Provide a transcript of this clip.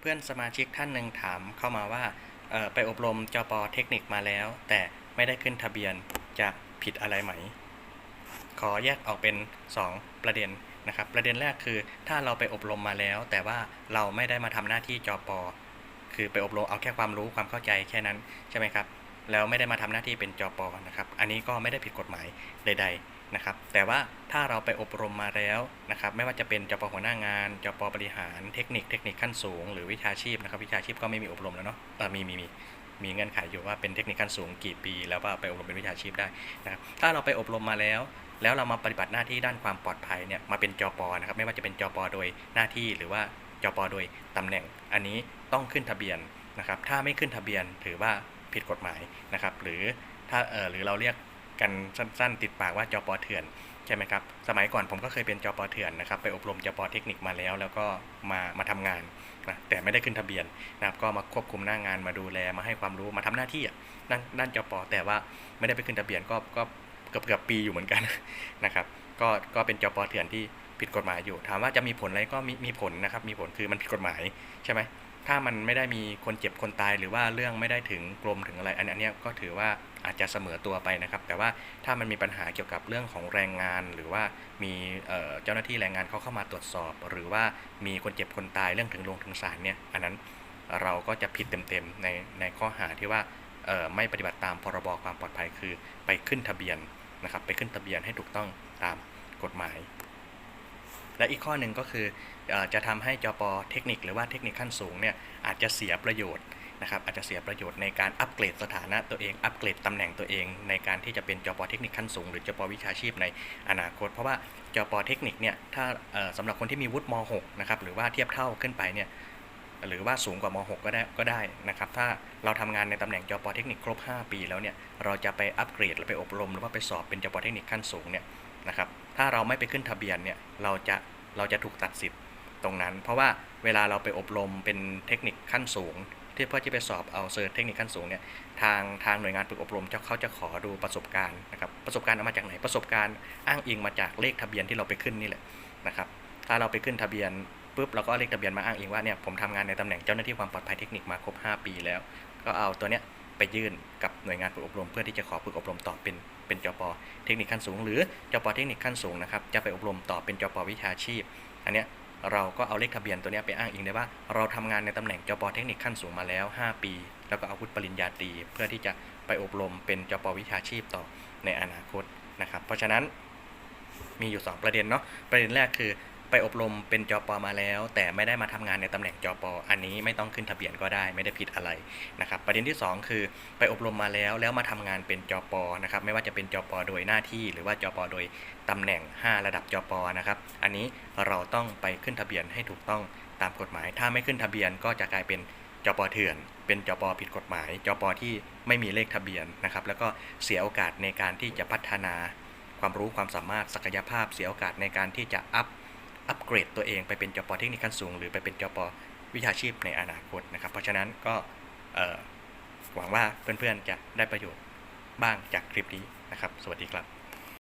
เพื่อนสมาชิกท่านหนึ่งถามเข้ามาว่าไปอบรมจปเทคนิคมาแล้ว แต่ไม่ได้ขึ้นทะเบียนจะผิดอะไรไหม ขอแยกออกเป็น 2 ประเด็นนะครับ ประเด็นแรกคือถ้าเราไปอบรมมาแล้ว แต่ว่าเราไม่ได้มาทำหน้าที่จปคือไปอบรมเอาแค่ความรู้ความเข้าใจแค่นั้นใช่ไหมครับแล้วไม่ได้มาทำหน้าที่เป็นจปนะครับ อันนี้ก็ไม่ได้ผิดกฎหมายใด ๆ นะครับแต่ว่าถ้าเราไปอบรมมาแล้วนะครับไม่ว่าจะเป็นจปหัวหน้างานจปบริหารเทคนิคเทคนิคขั้นสูง หรือวิชาชีพนะครับวิชาชีพก็ไม่มีอบรมแล้วเนาะเออมีมีมีมีเงื่อนไขอยู่ว่าเป็นเทคนิคขั้นสูงกี่ปี แล้วว่าไปอบรมเป็นวิชาชีพได้นะครับถ้าเราไปอบรมมาแล้ว แล้วเรามาปฏิบัติหน้าที่ด้านความปลอดภัยเนี่ยมาเป็นจปนะครับไม่ว่าจะเป็นจปโดยหน้าที่หรือว่าจปโดยตำแหน่ง อันนี้ต้องขึ้นทะเบียนนะครับถ้าไม่ขึ้นทะเบียนถือว่าผิดกฎหมายนะครับหรือถ้าเออหรือเราเรียก กันสั้น ๆ ติดปากว่าจอปอเถื่อนใช่ไหมครับ สมัยก่อนผมก็เคยเป็นจอปอเถื่อนนะครับ ไปอบรมจอปอเทคนิคมาแล้ว แล้วก็มามาทำงานนะแต่ไม่ได้ขึ้นทะเบียนนะครับ ก็มาควบคุมหน้างานมาดูแลมาให้ความรู้มาทำหน้าที่ด้านด้านจอปอแต่ว่าไม่ได้ไปขึ้นทะเบียนก็ก็เกือบเกือบปีอยู่เหมือนกันนะครับ ก็ก็เป็นจอปอเถื่อนที่ผิดกฎหมายอยู่ ถามว่าจะมีผลอะไรก็มีมีผลนะครับ มีผลคือมันผิดกฎหมายใช่ไหม ถ้ามันไม่ได้มีคนเจ็บคนตาย หรือว่าเรื่องไม่ได้ถึงกรมถึงอะไร อันนี้ก็ถือว่าอาจจะเสมอตัวไปนะครับ แต่ว่าถ้ามันมีปัญหาเกี่ยวกับเรื่องของแรงงาน หรือว่ามีเจ้าหน้าที่แรงงานเขาเข้ามาตรวจสอบ หรือว่ามีคนเจ็บคนตายเรื่องถึงโรงถึงศาลเนี่ยอันนั้นเราก็จะผิดเต็มๆในในข้อหาที่ว่าไม่ปฏิบัติตามพรบความปลอดภัยคือไปขึ้นทะเบียนนะครับไปขึ้นทะเบียนให้ถูกต้องตามกฎหมาย และอีกข้อหนึ่งก็คืออจะทำให้จปเทคนิคหรือว่าเทคนิคขั้นสูงเนี่ยอาจจะเสียประโยชน์นะครับอาจจะเสียประโยชน์ในการอัปเกรดสถานะตัวเอง อัปเกรดตำแหน่งตัวเอง ในการที่จะเป็นจปเทคนิคขั้นสูง หรือจปวิชาชีพในอนาคต เพราะว่าจปเทคนิคเนี่ยถ้าสำหรับคนที่มีวุฒิม .6 นะครับหรือว่าเทียบเท่าขึ้นไปเนี่ยหรือว่าสูงกว่าม .6 ก็ได้ก็ได้นะครับถ้าเราทำงานในตำแหน่งจปเทคนิคครบ 5 ปีแล้วเนี่ยเราจะไปอัปเกรดหรือไปอบรม หรือว่าไปสอบเป็นจปเทคนิคขั้นสูงเนี่ย นะครับ ถ้าเราไม่ไปขึ้นทะเบียนเนี่ยเราจะเราจะถูกตัดสิทธิ์ตรงนั้น เพราะว่าเวลาเราไปอบรมเป็นเทคนิคขั้นสูง ที่เพื่อที่ไปสอบเอาเซอร์เทคนิคขั้นสูงเนี่ยทางทางหน่วยงานฝึกอบรมเขาจะขอดูประสบการณ์นะครับประสบการณ์เอามาจากไหนประสบการณ์อ้างอิงมาจากเลขทะเบียนที่เราไปขึ้นนี่แหละนะครับ ถ้าเราไปขึ้นทะเบียนปุ๊บเราก็เอาเลขทะเบียนมาอ้างอิงว่าเนี่ยผมทำงานในตำแหน่งเจ้าหน้าที่ความปลอดภัยเทคนิคมาครบ 5 ปีแล้ว ก็เอาตัวเนี้ยไปยื่นกับหน่วยงานฝึกอบรม เพื่อที่จะขอฝึกอบรมต่อเป็น เป็นจปเทคนิคขั้นสูง หรือจปเทคนิคขั้นสูงนะครับจะไปอบรมต่อเป็นจปวิชาชีพ อันเนี้ยเราก็เอาเลขทะเบียนตัวนี้ไปอ้างอิงได้ว่า เราทำงานในตำแหน่งจปเทคนิคขั้นสูงมาแล้ว 5 ปี แล้วก็เอาวุฒิปริญญาตรีเพื่อที่จะไปอบรมเป็นจปวิชาชีพต่อในอนาคตนะครับ เพราะฉะนั้นมีอยู่ 2 ประเด็นเนาะประเด็นแรกคือ ไปอบรมเป็นจปมาแล้ว แต่ไม่ได้มาทำงานในตำแหน่งจปอันนี้ไม่ต้องขึ้นทะเบียนก็ได้ไม่ได้ผิดอะไรนะครับประเด็นที่ 2 คือไปอบรมมาแล้วแล้วมาทำงานเป็นจปนะครับไม่ว่าจะเป็นจปโดยหน้าที่ หรือว่าจปโดยตำแหน่ง 5 ระดับจปนะครับอันนี้เราต้องไปขึ้นทะเบียนให้ถูกต้องตามกฎหมาย ถ้าไม่ขึ้นทะเบียนก็จะกลายเป็นจปเถื่อน เป็นจปผิดกฎหมายจปที่ไม่มีเลขทะเบียนนะครับแล้วก็เสียโอกาสในการที่จะพัฒนาความรู้ความสามารถศักยภาพเสียโอกาสในการที่จะอัพ อัปเกรดตัวเองไปเป็นจปเทคนิคขั้นสูง หรือไปเป็นจปวิชาชีพในอนาคตนะครับ เพราะฉะนั้นก็หวังว่าเพื่อนๆจะได้ประโยชน์บ้างจากคลิปนี้นะครับ สวัสดีครับ